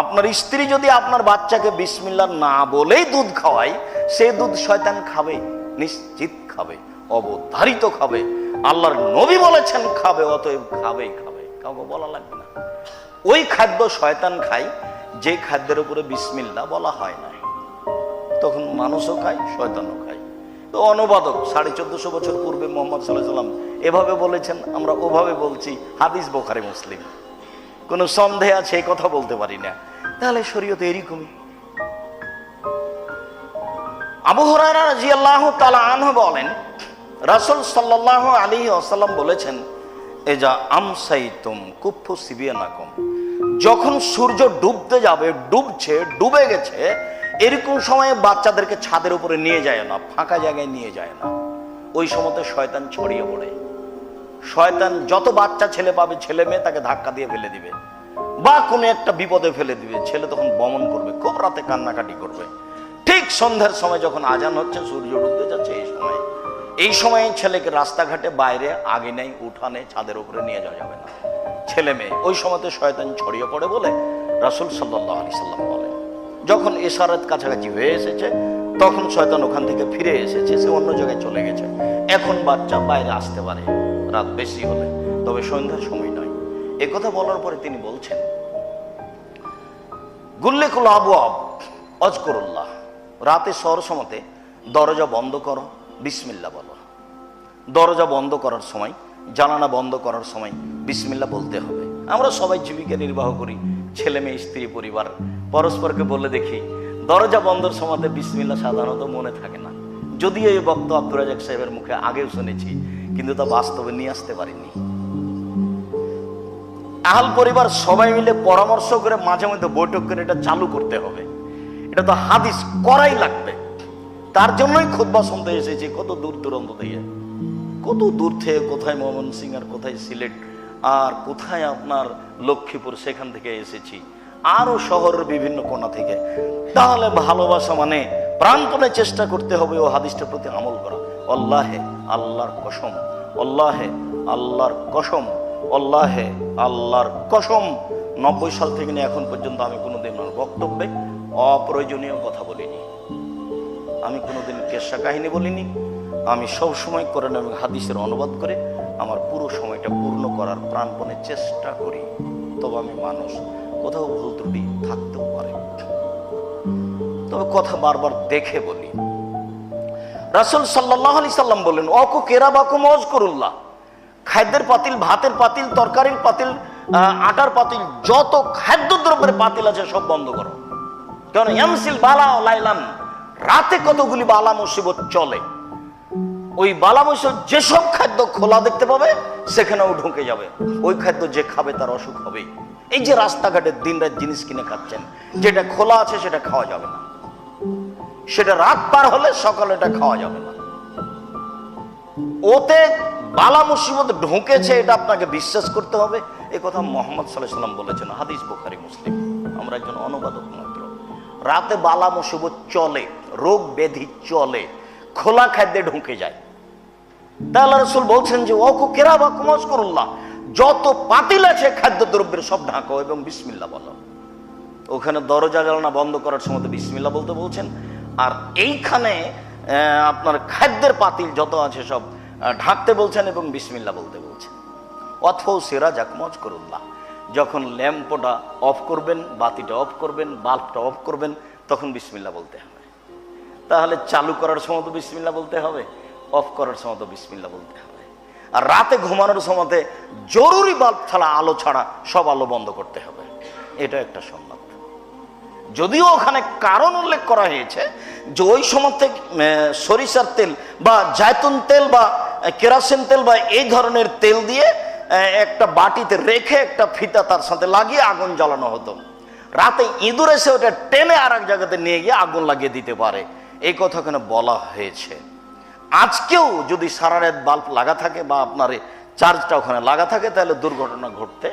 আপনার স্ত্রী যদি আপনার বাচ্চাকে বিসমিল্লা না বলেই দুধ খাওয়ায়, সে দুধ শয়তান খাবে, নিশ্চিত খাবে, অবধারিত খাবে। আল্লাহর নবী বলেছেন, খাবে, অতএব খাবেই খাবে। কাউকে বলা লাগবে না। ওই খাদ্য শয়তান খায়, যে খাদ্যের উপরে বিসমিল্লা বলা হয় না। তখন মানুষও খায়, শয়তানও খায়। তো অনুবাদক, সাড়ে চোদ্দশো বছর পূর্বে মোহাম্মদ সাল্লাহ সাল্লাম এভাবে বলেছেন, আমরা ওভাবে বলছি, হাদিস বোখারে মুসলিম। কোনো সন্দেহ আছে কথা বলতে পারি না। তাহলে শরীয়ত এরকমই। আবু হরারা রাজি আল্লাহ তালা বলেন, রাসুল সাল্লাহ আলী আসাল্লাম বলেছেন এ যা আমসাইতুম কুফু সিবিয়ানাকুম। যখন সূর্য ডুবতে যাবে, ডুবছে, ডুবে গেছে, এরকম সময়ে বাচ্চাদেরকে ছাদের উপরে নিয়ে যায় না, ফাঁকা জায়গায় নিয়ে যায় না। ওই সময়তে শয়তান ছড়িয়ে পড়ে। শয়তান যত বাচ্চা ছেলে পাবে, ছেলে মেয়ে তাকে ধাক্কা দিয়ে ফেলে দিবে। বা কোনো একটা বিপদে ফেলে দিবে, ছেলে তখন বমন করবে, খুব রাতে কান্নাকাটি করবে। ঠিক সন্ধ্যার সময় যখন আজান হচ্ছে, সূর্য ডুবতে যাচ্ছে, এই সময়। এই সময় ছেলেকে রাস্তাঘাটে বাইরে, আগে নেই, উঠানে, ছাদের উপরে নিয়ে যাওয়া যাবে না। ছেলে মেয়ে, ওই সময়তে শয়তান ছড়িয়ে পড়ে বলে রাসুল সাল্লাহ আলি সাল্লাম বলে। যখন এসারত কাছাকাছি হয়ে এসেছে, তখন শয়তান ওখান থেকে ফিরে এসেছে, সে অন্য জায়গায় চলে গেছে। এখন বাচ্চা বাইরে আসতে পারে। রাত বেশি হলে, তবে সন্ধ্যার সময় নয়। এ কথা বলার পরে তিনি বলছেন গুল্লেকুল আবু আব অজকরুল্লাহ, রাতে সর সময়তে দরজা বন্ধ করো, বিসমিল্লা বলো। দরজা বন্ধ করার সময় জানানা বন্ধ করার সময় বিসমিল্লা বলতে হবে। আমরা সবাই জীবিকা নির্বাহ করি, ছেলে মেয়ে, স্ত্রী, পরিবার। পরস্পরকে বলে দেখি, দরজা বন্ধর সময়তে বিসমিল্লা সাধারণত মনে থাকে না। যদিও এই বক্ত আব্দুর রাজাক সাহেবের মুখে আগেও শুনেছি কিন্তু তা বাস্তবে নিয়ে আসতে পারিনি। আহাল পরিবার সবাই মিলে পরামর্শ করে মাঝে মধ্যে বৈঠক করে এটা চালু করতে হবে। এটা তো হাদিস করাই লাগবে। তার জন্যই খুদ্া শুনতে এসেছি, কত দূর দূরান্ত থেকে। কত দূর থেকে কোথায় মোহাম্মদ সিং আর কোথায় সিলেট আর কোথায় আপনার লক্ষ্মীপুর, সেখান থেকে এসেছি। আরও শহরের বিভিন্ন কোণা থেকে। তাহলে ভালোবাসা মানে প্রাণপণে চেষ্টা করতে হবে ও হাদিসটার প্রতি আমল করা। অল্লাহে আল্লাহর কসম। অল্লাহে আল্লাহর কসম অল্লাহে আল্লাহর কসম। নব্বই সাল থেকে নিয়ে এখন পর্যন্ত আমি কোনোদিন আমার বক্তব্যে অপ্রয়োজনীয় কথা বলিনি। আমি কোনোদিন কেশা কাহিনী বলিনি। আমি সব সময় কোরআন এবং হাদিসের অনুবাদ করে আমার পুরো সময়টা পূর্ণ করার প্রাণপণে চেষ্টা করি। তবে আমি মানুষ, কোথাও ভুল ত্রুটি থাকতেও পারে। তবে কথা বারবার দেখে বলি। রাসুল সাল্লাহ আলি সাল্লাম বললেন অকু কেরা বাকু মজ করুল্লাহ খাদ্যের পাতিল, ভাতের পাতিল, তরকারির পাতিল আটার পাতিল, যত খাদ্যদ্রব্যের পাতিল আছে সব বন্ধ করো। কেন ইয়ামসিল বালা লাইলাম, রাতে কতগুলি বালা মুসিবত চলে? ওই বালা মুসিবত যেসব খাদ্য খোলা দেখতে পাবে, সেখানেও ঢুকে যাবে। ওই খাদ্য যে খাবে তার অসুখ হবে এই যে রাস্তাঘাটে দিন রাত জিনিস কিনে খাচ্ছেন, যেটা খোলা আছে সেটা খাওয়া যাবে না। সেটা রাত পার হলে সকালে এটা খাওয়া যাবে না। ওতে বালা মুসিবত ঢুকেছে, এটা আপনাকে বিশ্বাস করতে হবে। এ কথা মোহাম্মদ সাল্লাহ সাল্লাম বলেছেন, হাদিস বুখারি, মুসলিম। আমরা একজন অনুবাদক মাত্র। রাতে বালা মুসিবত চলে, রোগ ব্যাধি চলে, খোলা খাদ্যে ঢুকে যায়। তাহলে রসুল বলছেন যে অকু কেরা বা কুমজ করুল্লাহ যত পাতিল আছে খাদ্যদ্রব্যের সব ঢাকো এবং বিসমিল্লা বলো। ওখানে দরজা জ্বালানা বন্ধ করার সময় তো বিসমিল্লা বলতে বলছেন। আর এইখানে আপনার খাদ্যের পাতিল যত আছে সব ঢাকতে বলছেন এবং বিসমিল্লা বলতে বলছেন। অথবা সেরা জাকমজ করুল্লাহ যখন ল্যাম্পটা অফ করবেন, বাতিটা অফ করবেন, বাল্বটা অফ করবেন, তখন বিসমিল্লা বলতে হবে। তাহলে চালু করার সময় তো বিসমিল্লা বলতে হবে, অফ করার সময় তো বিসমিল্লা বলতে হবে। আর রাতে ঘুমানোর সময়তে জরুরি বাল্ব ছাড়া আলো ছাড়া সব আলো বন্ধ করতে হবে। এটা একটা সম্মান যদিও ওখানে কারণ উল্লেখ করা হয়েছে যে ওই থেকে সরিষার তেল বা জায়তুন তেল বা কেরাসিন তেল বা এই ধরনের তেল দিয়ে একটা বাটিতে রেখে একটা ফিতা তার সাথে লাগিয়ে আগুন জ্বালানো হতো। রাতে ইঁদুর এসে ওটা টেনে আর এক জায়গাতে নিয়ে গিয়ে আগুন লাগিয়ে দিতে পারে। এই কথা ওখানে বলা হয়েছে। আজকেও যদি সারা রাত বাল্ব লাগা থাকে বা আপনার চার্জটা ওখানে লাগা থাকে, তাহলে দুর্ঘটনা ঘটতে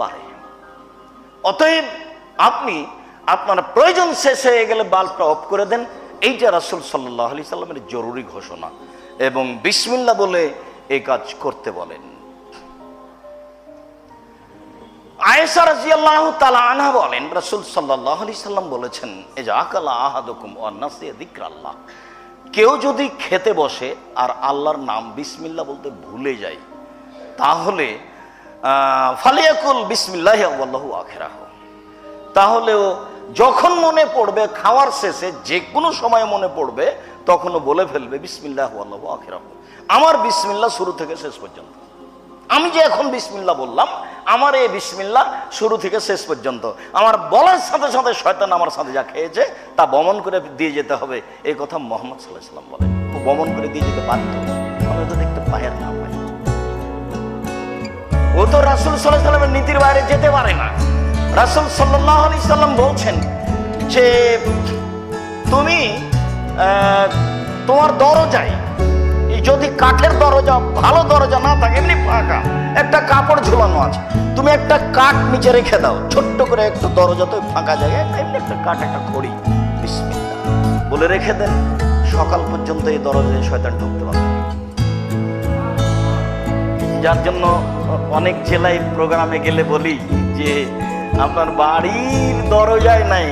পারে। অতএব আপনি আপনার প্রয়োজন শেষ হয়ে গেলে বাল্বটা অফ করে দেন। এইটা রাসুল সাল্লাহ আলি সাল্লামের জরুরি ঘোষণা। এবং বিসমিল্লা বলে এই কাজ করতে বলেন। আয়েশা রাজিয়াল্লাহু তাআলা আনহা বলেন, রাসূল সাল্লাল্লাহু আলাইহি সাল্লাম বলেছেন এই যে আকালা আহাদুকুম যিকরাল্লাহ। কেউ যদি খেতে বসে আর আল্লাহর নাম বিসমিল্লাহ বলতে ভুলে যায়, তাহলে ফালিয়াকুল বিসমিল্লাহ আল্লাহু আখেরাহ। তাহলেও যখন মনে পড়বে খাওয়ার শেষে যে কোনো সময় মনে পড়বে, তখনও বলে ফেলবে, বিসমিল্লাহ আখেরাহ আমার বিসমিল্লাহ শুরু থেকে শেষ পর্যন্ত। আমি যে এখন বিসমিল্লাহ বললাম, আমার এই বিসমিল্লাহ শুরু থেকে শেষ পর্যন্ত। আমার বলার সাথে সাথে শয়তান আমার সাথে যা খেয়েছে, তা বমন করে দিয়ে যেতে হবে। এই কথা মোহাম্মদ সাল্লাহ সাল্লাম বলেন। বমন করে দিয়ে যেতে বাধ্য। আমি তো দেখতে পায়ের না পাই। ও তো রাসুল সাল্লাহ সাল্লামের নীতির বাইরে যেতে পারে না। রাসুল সাল্লাহ আলি সাল্লাম বলছেন যে তুমি তোমার দরজায় যদি কাঠের দরজা ভালো দরজা না থাকে, এমনি ফাঁকা, একটা কাপড় ঝুলানো আছে, তুমি একটা কাঠ নিচে রেখে দাও, ছোট্ট করে একটু দরজা তো ফাঁকা জায়গায় এমনি একটা কাঠ, একটা খড়ি বলে রেখে দেন, সকাল পর্যন্ত এই দরজায় শয়তান ঢুকতে পারবে যার জন্য অনেক জেলায় প্রোগ্রামে গেলে বলি যে আপনার বাড়ির দরজায় নাই।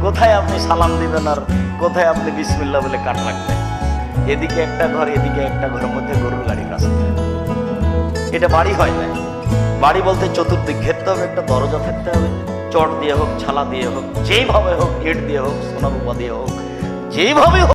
কোথায় আপনি সালাম দিবেন আর কোথায় আপনি বিসমিল্লা বলে কাট রাখবেন? এদিকে একটা ঘর, এদিকে একটা ঘরের মধ্যে গরুর গাড়ির রাস্তা। এটা বাড়ি হয় না বাড়ি বলতে চতুর্দিক ঘেরতে হবে, একটা দরজা থাকতে হবে। চট দিয়ে হোক, ছালা দিয়ে হোক, যেইভাবে হোক ইট দিয়ে হোক সোনারূপা দিয়ে হোক যেইভাবে হোক।